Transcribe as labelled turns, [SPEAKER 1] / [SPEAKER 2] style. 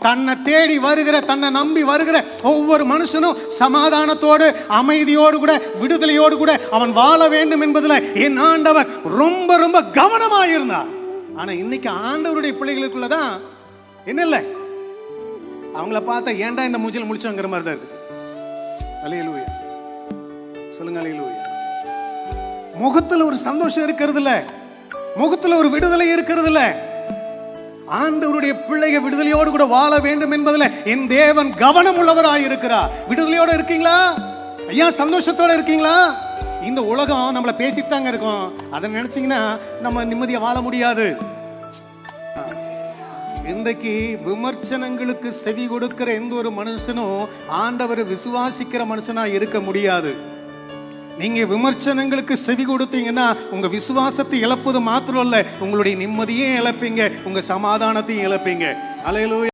[SPEAKER 1] தன்னை தேடி வருகிற தன்னை நம்பி வருகிற ஒவ்வொரு மனுஷனும் சமாதானத்தோடு அமைதியோடு கூட விடுதலையோடு கூட அவன் வாழ வேண்டும் என்பதில் என் ஆண்டவர் ரொம்ப ரொம்ப கவனமாக இருந்தார். ஆனால் இன்னைக்கு ஆண்டவருடைய பிள்ளைகளுக்குள்ளதான் என்ன இல்லை? அவங்கள பார்த்தா ஏன்டா இந்த மூஞ்சில் முடிச்சோங்கிற மாதிரி தான் இருக்குது? அலையலூயா சொல்லுங்க அலையலூயா முகத்துல ஒரு சந்தோஷம் இருக்கிறது இல்ல. முகத்துல ஒரு விடுதலை இருக்கிறது இல்லை. ஆண்டவருடைய பிள்ளைய விடுதலையோடு கூட வாழ வேண்டும் என்பதில் என் தேவன் கவனம் உள்ளவராக இருக்கிறார் விடுதலையோட இருக்கீங்களா? ஐயா சந்தோஷத்தோட இருக்கீங்களா? இந்த உலகம் நம்மளை பேசிட்டு தாங்க இருக்கோம். அதை நினைச்சிங்கன்னா நம்ம நிம்மதியை வாழ முடியாது. இன்றைக்கு விமர்சனங்களுக்கு செவி கொடுக்கிற எந்த ஒரு மனுஷனும் ஆண்டவரை விசுவாசிக்கிற மனுஷனா இருக்க முடியாது. நீங்க விமர்சனங்களுக்கு செவி கொடுத்தீங்கன்னா உங்க விசுவாசத்தை இழப்பது மாத்திரம் இல்லை உங்களுடைய நிம்மதியும் இழப்பீங்க உங்க சமாதானத்தையும் இழப்பீங்க. அலையிலூயா.